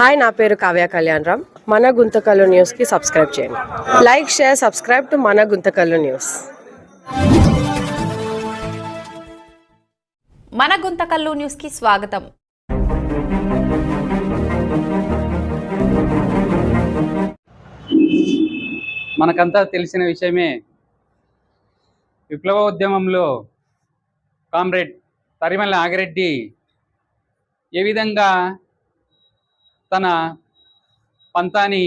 Hi నా పేరు కావ్య కళ్యాణ్ రామ్. మన గుంతకల్లు న్యూస్కి సబ్స్క్రైబ్ చేయండి. లైక్ షేర్ సబ్స్క్రైబ్ టు మన గుంతకల్లు న్యూస్. మన గుంతకల్లు న్యూస్కి స్వాగతం. మనకంతా తెలిసిన విషయమే విప్లవ ఉద్యమంలో కామ్రేడ్ తరిమల నాగిరెడ్డి ఏ విధంగా తన పంతాన్ని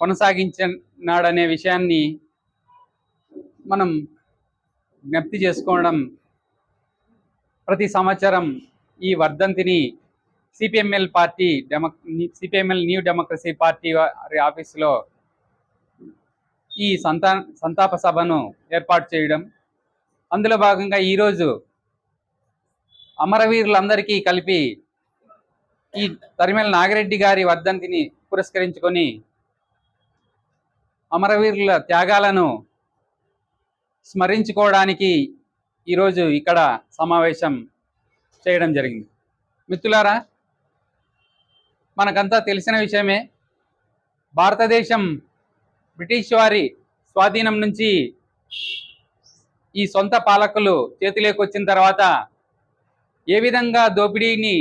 కొనసాగించినాడనే విషయాన్ని మనం జ్ఞప్తి చేసుకోవడం ప్రతి సంవత్సరం ఈ వర్ధంతిని CPML party demo CPML new democracy party వారి ఆఫీసులో ఈ సంతా సంతాప సభను ఏర్పాటు చేయడం. అందులో భాగంగా ఈరోజు అమరవీరులందరికీ కలిపి ఈ తరిమల నాగిరెడ్డి గారి వర్ధంతిని పురస్కరించుకొని అమరవీరుల త్యాగాలను స్మరించుకోవడానికి ఈరోజు ఇక్కడ సమావేశం చేయడం జరిగింది. మిత్రులారా మనకంతా తెలిసిన విషయమే భారతదేశం బ్రిటిష్ వారి స్వాధీనం నుంచి ఈ సొంత పాలకులు చేతిలోకి వచ్చిన తర్వాత ఏ విధంగా దోపిడీని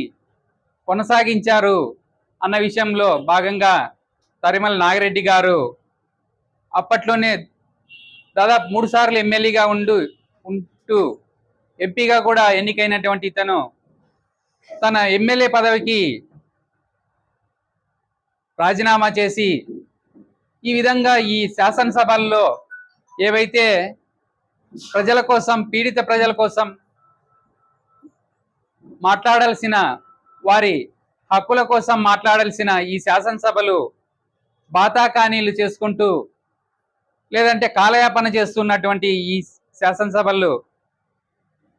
కొనసాగించారు అన్న విషయంలో భాగంగా తరిమల నాగిరెడ్డి గారు అప్పట్లోనే దాదాపు మూడు సార్లు ఎమ్మెల్యేగా ఉండు ఉంటూ ఎంపీగా కూడా ఎన్నికైనటువంటి ఇతను తన ఎమ్మెల్యే పదవికి రాజీనామా చేసి ఈ విధంగా ఈ శాసనసభల్లో ఏవైతే ప్రజల కోసం పీడిత ప్రజల కోసం మాట్లాడాల్సిన వారి హక్కుల కోసం మాట్లాడాల్సిన ఈ శాసనసభలు బాతాకానీలు చేసుకుంటూ లేదంటే కాలయాపన చేస్తున్నటువంటి ఈ శాసనసభలు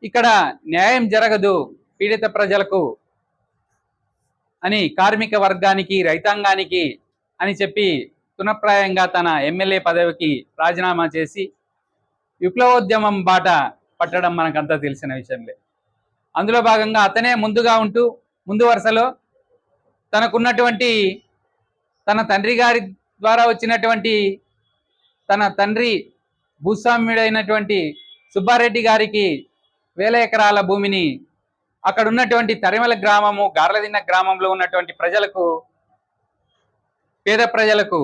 ఇక్కడ న్యాయం జరగదు పీడిత ప్రజలకు అని కార్మిక వర్గానికి రైతాంగానికి అని చెప్పి తునప్రాయంగా తన ఎమ్మెల్యే పదవికి రాజీనామా చేసి విప్లవోద్యమం బాట పట్టడం మనకంతా తెలిసిన విషయంలే. అందులో భాగంగా అతనే ముందుగా ఉంటూ ముందు వరుసలో తనకున్నటువంటి తన తండ్రి గారి ద్వారా వచ్చినటువంటి తన తండ్రి భూస్వామ్యుడైనటువంటి సుబ్బారెడ్డి గారికి వేల ఎకరాల భూమిని అక్కడ ఉన్నటువంటి తరిమల గ్రామము గార్లదిన్న గ్రామంలో ఉన్నటువంటి ప్రజలకు పేద ప్రజలకు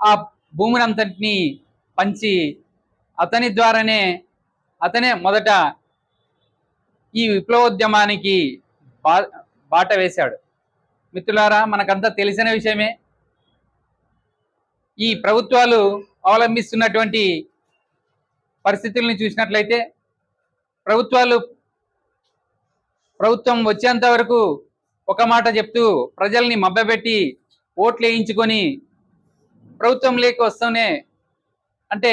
ఆ భూమిని అంతటిని పంచి అతని ద్వారానే అతనే మొదట ఈ విప్లవోద్యమానికి బా బాట వేశాడు. మిత్రులారా మనకంతా తెలిసిన విషయమే. ఈ ప్రభుత్వాలు అవలంబిస్తున్నటువంటి పరిస్థితుల్ని చూసినట్లయితే ప్రభుత్వాలు ప్రభుత్వం వచ్చేంత వరకు ఒక మాట చెప్తూ ప్రజల్ని మభ్యపెట్టి ఓట్లు వేయించుకొని ప్రభుత్వం లేక వస్తూనే అంటే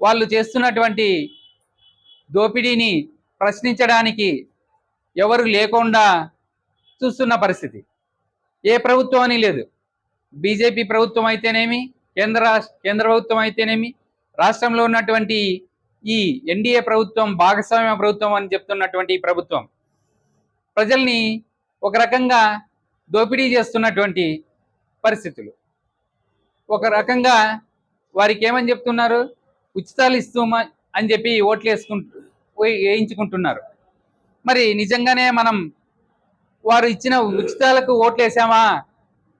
వాళ్ళు చేస్తున్నటువంటి దోపిడీని ప్రశ్నించడానికి ఎవరు లేకుండా చూస్తున్న పరిస్థితి. ఏ ప్రభుత్వం అని లేదు. బీజేపీ ప్రభుత్వం అయితేనేమి కేంద్ర కేంద్ర ప్రభుత్వం అయితేనేమి రాష్ట్రంలో ఉన్నటువంటి ఈ ఎన్డీఏ ప్రభుత్వం భాగస్వామ్య ప్రభుత్వం అని చెప్తున్నటువంటి ఈ ప్రభుత్వం ప్రజల్ని ఒక రకంగా దోపిడీ చేస్తున్నటువంటి పరిస్థితులు. ఒక రకంగా వారికి ఏమని చెప్తున్నారు? ఉచితాలు ఇస్తూ అని చెప్పి ఓట్లు వేసుకుంటూ వేయించుకుంటున్నారు. మరి నిజంగానే మనం వారు ఇచ్చిన ఉచితాలకు ఓట్లేసామా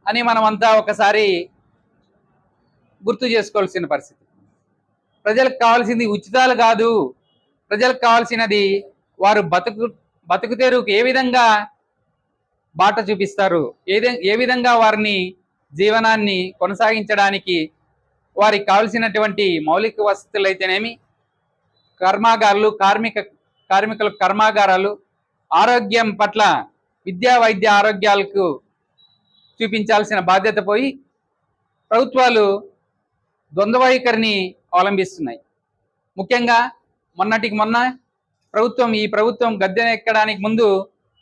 అని మనం అంతా ఒకసారి గుర్తు చేసుకోవాల్సిన పరిస్థితి. ప్రజలకు కావాల్సింది ఉచితాలు కాదు. ప్రజలకు కావాల్సినది వారు బతుకు బతుకు తెరువుకు ఏ విధంగా బాట చూపిస్తారు? ఏది ఏ విధంగా వారిని జీవనాన్ని కొనసాగించడానికి వారికి కావలసినటువంటి మౌలిక వసతులు అయితేనేమి కర్మాగారులు కార్మిక కార్మికుల కర్మాగారాలు ఆరోగ్యం పట్ల విద్యా వైద్య ఆరోగ్యాలకు చూపించాల్సిన బాధ్యత పోయి ప్రభుత్వాలు ద్వంద్వవైఖరిని అవలంబిస్తున్నాయి. ముఖ్యంగా మొన్నటికి మొన్న ప్రభుత్వం ఈ ప్రభుత్వం గద్దెనెక్కడానికి ముందు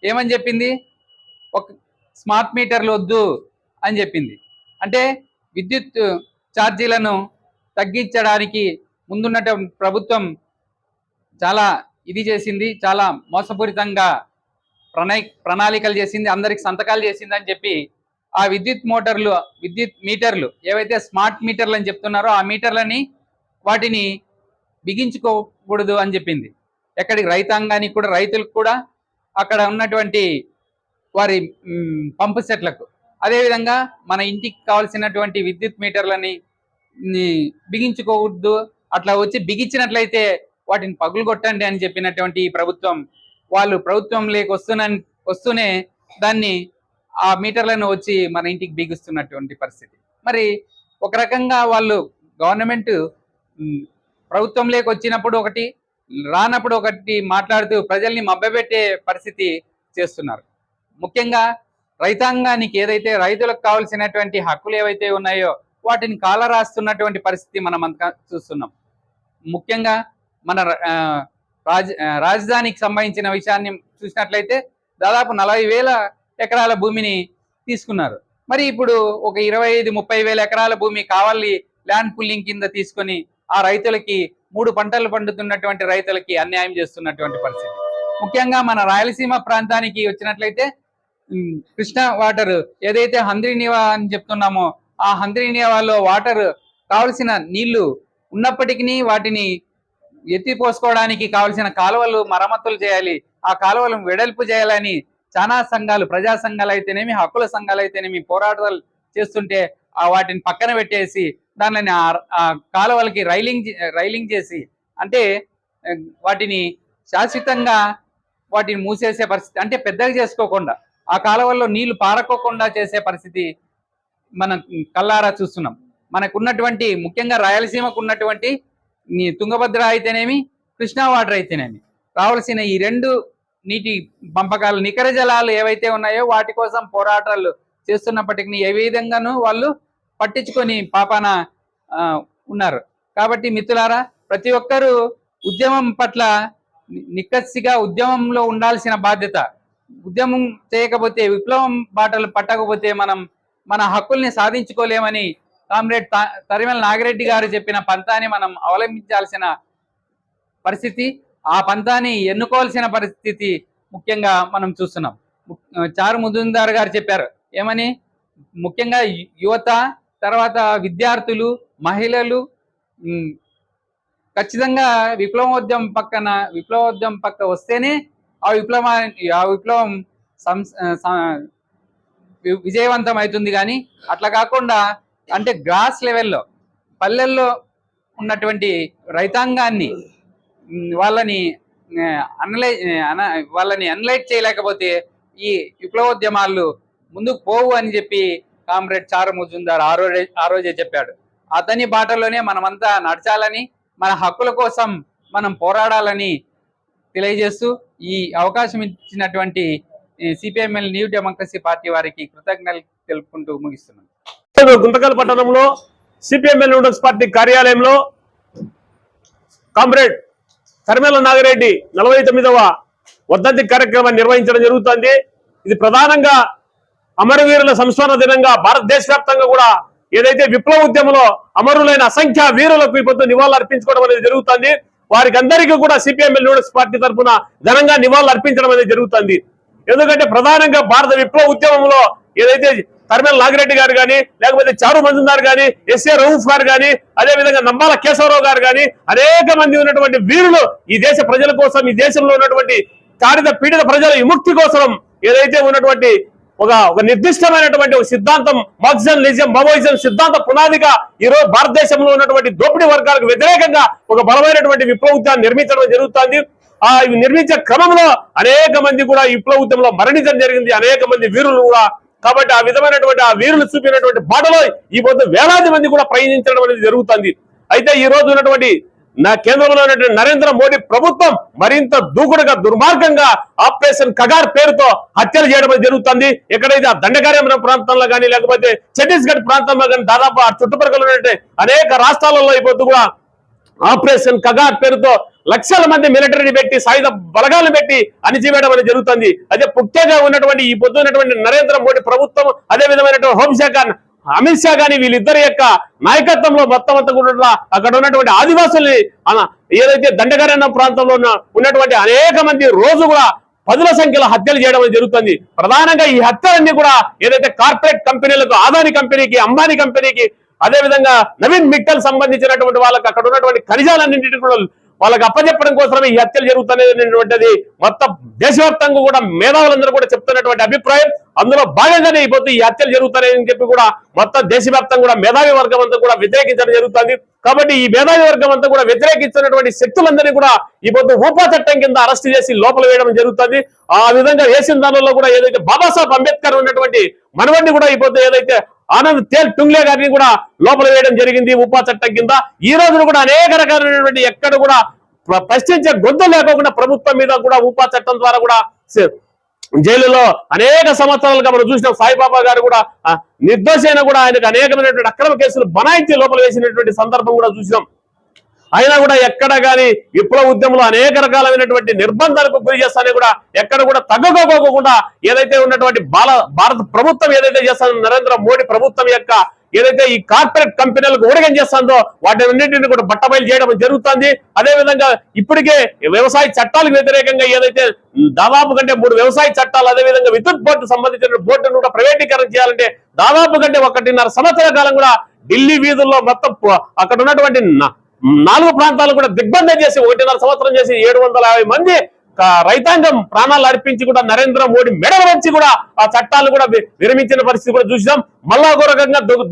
ఏమని చెప్పింది? ఒక స్మార్ట్ మీటర్లు వద్దు అని చెప్పింది. అంటే విద్యుత్ ఛార్జీలను తగ్గించడానికి ముందున్నట ప్రభుత్వం చాలా ఇది చేసింది చాలా మోసపూరితంగా ప్రణయ ప్రణాళికలు చేసింది అందరికి సంతకాలు చేసింది అని చెప్పి ఆ విద్యుత్ మోటార్లు విద్యుత్ మీటర్లు ఏవైతే స్మార్ట్ మీటర్లు అని చెప్తున్నారో ఆ మీటర్లని వాటిని బిగించుకోకూడదు అని చెప్పింది. ఎక్కడికి రైతాంగానికి కూడా రైతులకు కూడా అక్కడ ఉన్నటువంటి వారి మ్, పంపు సెట్లకు. అదేవిధంగా మన ఇంటికి కావాల్సినటువంటి విద్యుత్ మీటర్లని బిగించుకోకూడదు బిగించుకోవద్దు. అట్లా వచ్చి బిగించినట్లయితే వాటిని పగులు కొట్టండి అని చెప్పినటువంటి ఈ ప్రభుత్వం వాళ్ళు ప్రభుత్వం లేక వస్తున్న వస్తూనే దాన్ని ఆ మీటర్లను వచ్చి మన ఇంటికి బిగిస్తున్నటువంటి పరిస్థితి. మరి ఒక రకంగా వాళ్ళు గవర్నమెంట్ ప్రభుత్వం లేక వచ్చినప్పుడు ఒకటి రానప్పుడు ఒకటి మాట్లాడుతూ ప్రజల్ని మభ్యపెట్టే పరిస్థితి చేస్తున్నారు. ముఖ్యంగా రైతాంగానికి ఏదైతే రైతులకు కావాల్సినటువంటి హక్కులు ఏవైతే ఉన్నాయో వాటిని కాలరాస్తున్నటువంటి పరిస్థితి మనం అంతా చూస్తున్నాం. ముఖ్యంగా మన రాజ రాజధానికి సంబంధించిన విషయాన్ని చూసినట్లయితే దాదాపు నలభై వేల ఎకరాల భూమిని తీసుకున్నారు. మరి ఇప్పుడు ఒక ఇరవై ఐదు ముప్పై వేల ఎకరాల భూమి కావాలి ల్యాండ్ పుల్లింగ్ కింద తీసుకొని ఆ రైతులకి మూడు పంటలు పండుతున్నటువంటి రైతులకి అన్యాయం చేస్తున్నటువంటి పరిస్థితి. ముఖ్యంగా మన రాయలసీమ ప్రాంతానికి వచ్చినట్లయితే కృష్ణా వాటర్ ఏదైతే హంద్రీనివా అని చెప్తున్నామో ఆ హంద్రీనివాలో వాటర్ కావలసిన నీళ్ళు ఉన్నప్పటికీ వాటిని ఎత్తిపోసుకోవడానికి కావలసిన కాలువలు మరమ్మతులు చేయాలి. ఆ కాలువలను వెడల్పు చేయాలని చాలా సంఘాలు ప్రజా సంఘాలు అయితేనేమి హక్కుల సంఘాలు అయితేనేమి పోరాటాలు చేస్తుంటే ఆ వాటిని పక్కన పెట్టేసి దానిని ఆ- కాలువలకి రైలింగ్ రైలింగ్ చేసి అంటే వాటిని శాశ్వతంగా వాటిని మూసేసే పరిస్థితి అంటే పెద్దగా చేసుకోకుండా ఆ కాలువల్లో నీళ్ళు పారకోకుండా చేసే పరిస్థితి మనం కల్లారా చూస్తున్నాం. మనకున్నటువంటి ముఖ్యంగా రాయలసీమకు ఉన్నటువంటి నీ తుంగభద్ర అయితేనేమి కృష్ణా వాటర్ అయితేనేమి. రావాల్సిన ఈ రెండు నీటి పంపకాలు నికర జలాలు ఏవైతే ఉన్నాయో వాటి కోసం పోరాటాలు చేస్తున్నప్పటికీ ఏ విధంగానూ వాళ్ళు పట్టించుకొని పాపాన ఉన్నారు. కాబట్టి మిత్రులారా ప్రతి ఒక్కరూ ఉద్యమం పట్ల నిక్కసిగా ఉద్యమంలో ఉండాల్సిన బాధ్యత. ఉద్యమం చేయకపోతే విప్లవం బాటలు పట్టకపోతే మనం మన హక్కుల్ని సాధించుకోలేమని కామ్రేడ్ తా- తరిమల నాగిరెడ్డి గారు చెప్పిన పంతాన్ని మనం అవలంబించాల్సిన పరిస్థితి ఆ పంతాన్ని ఎన్నుకోవాల్సిన పరిస్థితి ముఖ్యంగా మనం చూస్తున్నాం. చారు ముజుందార్ గారు చెప్పారు ఏమని? ముఖ్యంగా యువత తర్వాత విద్యార్థులు మహిళలు ఖచ్చితంగా విప్లవోద్యమం పక్కన విప్లవోద్యమం పక్క వస్తేనే ఆ విప్లవా ఆ విప్లవం సంస్- విజయవంతం అవుతుంది కానీ అట్లా కాకుండా అంటే గ్రాస్ లెవెల్లో పల్లెల్లో ఉన్నటువంటి రైతాంగాన్ని వాళ్ళని అనలై అన వాళ్ళని అనలైట్ చేయలేకపోతే ఈ విప్లవోద్యమాలు ముందుకు పోవు అని చెప్పి కామ్రేడ్ చారు ముజుందార్ ఆ రోజే ఆ రోజే చెప్పాడు. అతని బాటలోనే మనమంతా నడచాలని మన హక్కుల కోసం మనం పోరాడాలని తెలియజేస్తూ ఈ అవకాశం ఇచ్చినటువంటి సిపిఎంఎల్ న్యూ డెమోక్రసీ పార్టీ వారికి కృతజ్ఞతలు తెలుపుకుంటూ ముగిస్తున్నాను గుంతకల్ పట్టణంలో సిపిఎంఎల్ నూడల్స్ పార్టీ కార్యాలయంలో కామ్రేడ్ కర్మేల నాగిరెడ్డి నలభై తొమ్మిదవ వర్ధంతి కార్యక్రమాన్ని నిర్వహించడం జరుగుతుంది. ఇది ప్రధానంగా అమరవీరుల సంస్మరణ దినంగా భారతదేశ వ్యాప్తంగా కూడా ఏదైతే విప్లవ ఉద్యమంలో అమరులైన అసంఖ్య వీరులకు ఈ నివాళులు అర్పించుకోవడం అనేది జరుగుతుంది. వారికి అందరికీ కూడా సిపిఎంఎల్ నూడల్స్ పార్టీ తరఫున ఘనంగా నివాళులు అర్పించడం అనేది జరుగుతుంది. ఎందుకంటే ప్రధానంగా భారత విప్లవ ఉద్యమంలో ఏదైతే తరిమల నాగిరెడ్డి గారు కానీ లేకపోతే చారు మంజుందార్ గాని ఎస్ఏ రౌఫ్ గారు కానీ అదే విధంగా నంబాల కేశవరావు గారు కానీ అనేక మంది ఉన్నటువంటి వీరులు ఈ దేశ ప్రజల కోసం ఈ దేశంలో ఉన్నటువంటి తాడిత పీడిత ప్రజల విముక్తి కోసం ఏదైతే ఉన్నటువంటి ఒక ఒక నిర్దిష్టమైనటువంటి ఒక సిద్ధాంతం మార్క్సిజం లిజం మమోయిజం సిద్ధాంత పునాదిగా ఈరోజు భారతదేశంలో ఉన్నటువంటి దోపిడీ వర్గాలకు వ్యతిరేకంగా ఒక బలమైనటువంటి విప్లవం నిర్మించడం జరుగుతుంది. ఆ ఇవి నిర్మించే క్రమంలో అనేక మంది కూడా విప్లవ ఉద్యమంలో మరణించడం జరిగింది. అనేక మంది వీరులు కూడా కాబట్టి ఆ విధమైనటువంటి ఆ వీరులు చూపినటువంటి బాటలో ఈ పొద్దు వేలాది మంది కూడా ప్రయాణించడం అనేది జరుగుతుంది. అయితే ఈ రోజు ఉన్నటువంటి నా కేంద్రంలో ఉన్నటువంటి నరేంద్ర మోడీ ప్రభుత్వం మరింత దూకుడుగా దుర్మార్గంగా ఆపరేషన్ కగార్ పేరుతో హత్యలు చేయడం జరుగుతుంది. ఎక్కడైతే ఆ దండకార్యమైన ప్రాంతంలో కానీ లేకపోతే ఛత్తీస్గఢ్ ప్రాంతంలో కానీ దాదాపు ఆ చుట్టుపక్కల ఉన్నటువంటి అనేక రాష్ట్రాలలో ఈ పొద్దు కూడా ఆపరేషన్ కగార్ పేరుతో లక్షల మంది మిలిటరీని పెట్టి సాయుధ బలగాలను పెట్టి అణిచివేయడం అనేది జరుగుతుంది. అదే ముఖ్యంగా ఉన్నటువంటి ఈ పొద్దున్నటువంటి నరేంద్ర మోడీ ప్రభుత్వం అదే విధమైనటువంటి హోంశాఖ అమిత్ షా గాని వీళ్ళిద్దరి యొక్క నాయకత్వంలో మొత్తం అంతా కూడా అక్కడ ఉన్నటువంటి ఆదివాసుల్ని ఏదైతే దండకరణ ప్రాంతంలో ఉన్న ఉన్నటువంటి అనేక మంది రోజు కూడా పదుల సంఖ్యలో హత్యలు చేయడం జరుగుతుంది. ప్రధానంగా ఈ హత్యలన్నీ కూడా ఏదైతే కార్పొరేట్ కంపెనీలకు ఆదాని కంపెనీకి అంబానీ కంపెనీకి అదే విధంగా నవీన్ మిట్టల్ సంబంధించినటువంటి వాళ్ళకి అక్కడ ఉన్నటువంటి ఖనిజాలన్నింటినీ కూడా వాళ్ళకి అప్పచెప్పడం కోసమే ఈ హత్యలు జరుగుతున్నటువంటిది. మొత్తం దేశవ్యాప్తంగా కూడా మేధావులందరూ కూడా చెప్తున్నటువంటి అభిప్రాయం. అందులో భాగంగానే ఇప్పుడు ఈ హత్యలు జరుగుతున్నాయని చెప్పి కూడా మొత్తం దేశవ్యాప్తంగా కూడా మేధావి వర్గం అంతా కూడా వ్యతిరేకించడం జరుగుతుంది. కాబట్టి ఈ మేధావి వర్గం అంతా కూడా వ్యతిరేకించినటువంటి శక్తులందరినీ కూడా ఈ పొద్దు ఊపా చట్టం కింద అరెస్ట్ చేసి లోపల వేయడం జరుగుతుంది. ఆ విధంగా వేసిన దానిలో కూడా ఏదైతే బాబాసాహెబ్ అంబేద్కర్ ఉన్నటువంటి మనవడిని కూడా ఈ పొద్దు ఏదైతే ఆనంద్ తేల్ టుంగ్లే గారిని కూడా లోపల వేయడం జరిగింది ఉపా చట్టం కింద. ఈ రోజున కూడా అనేక రకాలైనటువంటి ఎక్కడ కూడా ప్ర- ప్రశ్నించే గొంతు లేకోకుండా ప్రభుత్వం మీద కూడా ఉపా చట్టం ద్వారా కూడా జైలులో అనేక సంవత్సరాలుగా మనం చూసిన. సాయిబాబా గారు కూడా ఆ, నిర్దోషి అయినా కూడా ఆయనకు అనేకమైనటువంటి అక్రమ కేసులు బనాయించి లోపల వేసినటువంటి సందర్భం కూడా చూసినాం. అయినా కూడా ఎక్కడ కానీ విప్లవ ఉద్యమంలో అనేక రకాలైనటువంటి నిర్బంధాలకు గురి చేస్తానే కూడా ఎక్కడ కూడా తగ్గకోకోకుండా ఏదైతే ఉన్నటువంటి బాల భారత ప్రభుత్వం ఏదైతే చేస్తానో నరేంద్ర మోడీ ప్రభుత్వం యొక్క ఏదైతే ఈ కార్పొరేట్ కంపెనీలకు ఊడగం చేస్తుందో వాటిన్నింటిని కూడా బట్టబయలు చేయడం జరుగుతుంది. అదే విధంగా ఇప్పటికే వ్యవసాయ చట్టాలకు వ్యతిరేకంగా ఏదైతే దాదాపు కంటే మూడు వ్యవసాయ చట్టాలు అదే విధంగా విద్యుత్ బోర్డు సంబంధించిన బోర్డును కూడా ప్రైవేటీకరణ చేయాలంటే దాదాపు కంటే ఒకటిన్నర సంవత్సరాల కాలం కూడా ఢిల్లీ వీధుల్లో మొత్తం అక్కడ ఉన్నటువంటి నాలుగు ప్రాంతాలు కూడా దిగ్బంధం చేసి ఒకటిన్నర సంవత్సరం చేసి ఏడు వందల యాభై మంది రైతాంగం ప్రాణాలు అర్పించి కూడా నరేంద్ర మోడీ మెడల వచ్చి కూడా ఆ చట్టాలు కూడా విరమించిన పరిస్థితి కూడా చూసినాం. మళ్ళా ఒక రకంగా దొ-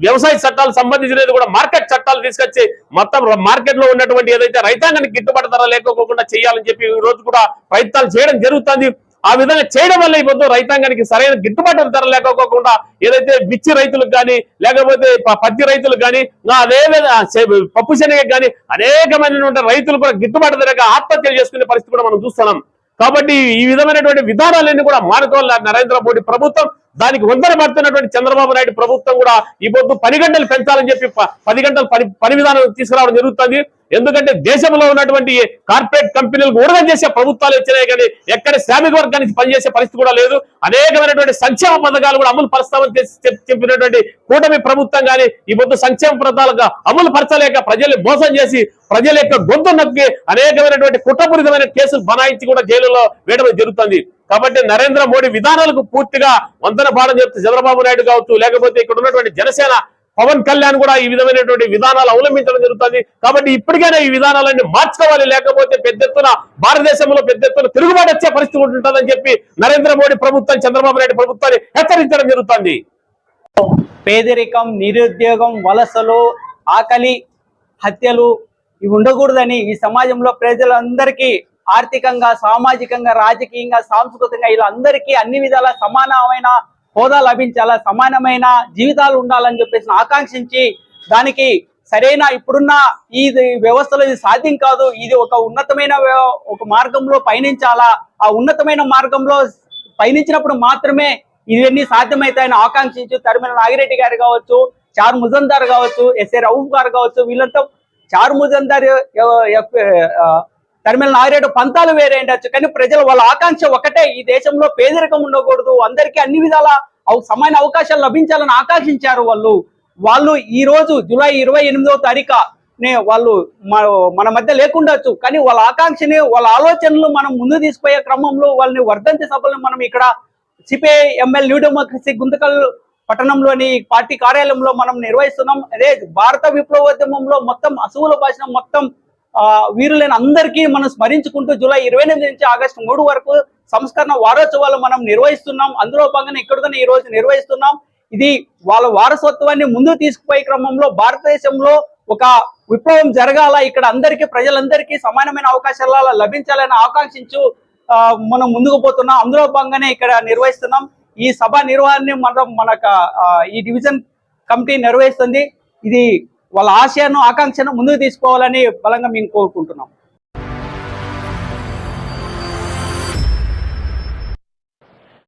వ్యవసాయ చట్టాలు సంబంధించినది కూడా మార్కెట్ చట్టాలు తీసుకొచ్చి మొత్తం మార్కెట్లో ఉన్నటువంటి ఏదైతే రైతాంగానికి గిట్టుబాటు ధర లేకపోకుండా చేయాలని చెప్పి ఈ రోజు కూడా ప్రయత్నాలు చేయడం జరుగుతుంది. ఆ విధంగా చేయడం వల్ల ఈ పొద్దు రైతాంగానికి సరైన గిట్టుబాటు ధర లేకపోకుండా ఏదైతే మిర్చి రైతులకు కానీ లేకపోతే పత్తి రైతులకు కానీ అదే విధంగా పప్పు శనగకి కానీ అనేకమైనటువంటి రైతులు కూడా గిట్టుబాటు ధరగా ఆత్మహత్యలు చేసుకునే పరిస్థితి కూడా మనం చూస్తున్నాం. కాబట్టి ఈ విధమైనటువంటి విధానాలన్నీ కూడా మానుకోవాలి నరేంద్ర మోడీ ప్రభుత్వం దానికి వందన పడుతున్నటువంటి చంద్రబాబు నాయుడు ప్రభుత్వం కూడా ఈ పొద్దు పని గంటలు పెంచాలని చెప్పి పది గంటలు పని పని విధానం తీసుకురావడం జరుగుతుంది. ఎందుకంటే దేశంలో ఉన్నటువంటి కార్పొరేట్ కంపెనీలకు ఊడగం చేసే ప్రభుత్వాలు వచ్చినాయి కానీ ఎక్కడ శ్రామిక వర్గానికి పనిచేసే పరిస్థితి కూడా లేదు. అనేకమైనటువంటి సంక్షేమ పథకాలు కూడా అమలు పరుస్తామని చేసి చెప్- చెప్పినటువంటి కూటమి ప్రభుత్వం కానీ ఈ పొద్దు సంక్షేమ పథకాలుగా అమలు పరచలేక ప్రజల్ని మోసం చేసి ప్రజల యొక్క గొంతు నొక్కి అనేకమైనటువంటి కుట్రపూరితమైన కేసులు బనాయించి కూడా జైలులో వేయడం జరుగుతుంది. కాబట్టి నరేంద్ర మోడీ విధానాలకు పూర్తిగా వందన పాఠం చెప్తే చంద్రబాబు నాయుడు కావచ్చు లేకపోతే ఇక్కడ ఉన్నటువంటి జనసేన పవన్ కళ్యాణ్ కూడా ఈ విధమైనటువంటి విధానాలు అవలంబించడం జరుగుతుంది. కాబట్టి ఇప్పటికైనా ఈ విధానాలన్నీ మార్చుకోవాలి. లేకపోతే పెద్ద ఎత్తున భారతదేశంలో పెద్ద ఎత్తున తిరుగుబాటు వచ్చే పరిస్థితి ఉంటుందని చెప్పి నరేంద్ర మోడీ ప్రభుత్వం చంద్రబాబు నాయుడు ప్రభుత్వాన్ని హెచ్చరించడం జరుగుతుంది. పేదరికం నిరుద్యోగం వలసలు ఆకలి హత్యలు ఇవి ఉండకూడదని ఈ సమాజంలో ప్రజలందరికీ ఆర్థికంగా సామాజికంగా రాజకీయంగా సాంస్కృతికంగా ఇలా అందరికీ అన్ని విధాల సమానమైన హోదా లభించాలా? సమానమైన జీవితాలు ఉండాలని చెప్పేసి ఆకాంక్షించి దానికి సరైన ఇప్పుడున్న ఈ వ్యవస్థలో ఇది సాధ్యం కాదు. ఇది ఒక ఉన్నతమైన ఒక మార్గంలో పయనించాలా? ఆ ఉన్నతమైన మార్గంలో పయనించినప్పుడు మాత్రమే ఇవన్నీ సాధ్యమవుతాయని ఆకాంక్షించు తరిమిన నాగిరెడ్డి గారు కావచ్చు చార్ ముజందార్ కావచ్చు ఎస్ఏ రౌఫ్ గారు కావచ్చు వీళ్ళంతా చార్ ముజందార్ తరిమిల నాగిరెడ్డి పంతాలు వేరే ఉండొచ్చు కానీ ప్రజలు వాళ్ళ ఆకాంక్ష ఒకటే ఈ దేశంలో పేదరికం ఉండకూడదు అందరికీ అన్ని విధాల సమాన అవకాశాలు లభించాలని ఆకాంక్షించారు వాళ్ళు. వాళ్ళు ఈ రోజు జూలై ఇరవై ఎనిమిదవ తారీఖు నే వాళ్ళు మన మధ్య లేకుండొచ్చు. కానీ వాళ్ళ ఆకాంక్షని వాళ్ళ ఆలోచనలు మనం ముందు తీసుకుపోయే క్రమంలో వాళ్ళని వర్ధంతి సభలను మనం ఇక్కడ CPI ML new democracy Guntakal పట్టణంలోని పార్టీ కార్యాలయంలో మనం నిర్వహిస్తున్నాం. అదే భారత విప్లవోద్యమంలో మొత్తం అసువుల భాషను మొత్తం వీరులైన అందరికీ మనం స్మరించుకుంటూ జూలై ఇరవై ఎనిమిది నుంచి ఆగస్టు మూడు వరకు సంస్కరణ వారోత్సవాలు మనం నిర్వహిస్తున్నాం. అందులో భాగంగా ఇక్కడ ఈ రోజు నిర్వహిస్తున్నాం. ఇది వాళ్ళ వారసత్వాన్ని ముందుకు తీసుకుపోయే క్రమంలో భారతదేశంలో ఒక విప్లవం జరగాల ఇక్కడ అందరికీ ప్రజలందరికీ సమానమైన అవకాశాలు లభించాలని ఆకాంక్షించు ఆ, మనం ముందుకు పోతున్నాం. అందులో భాగంగానే ఇక్కడ నిర్వహిస్తున్నాం. ఈ సభ నిర్వహణని మనం మనకు ఈ డివిజన్ కమిటీ నిర్వహిస్తుంది. ఇది వాళ్ళ ఆశయాన్ని ఆకాంక్షను ముందుకు తీసుకోవాలని బలంగా మేము కోరుకుంటున్నాం.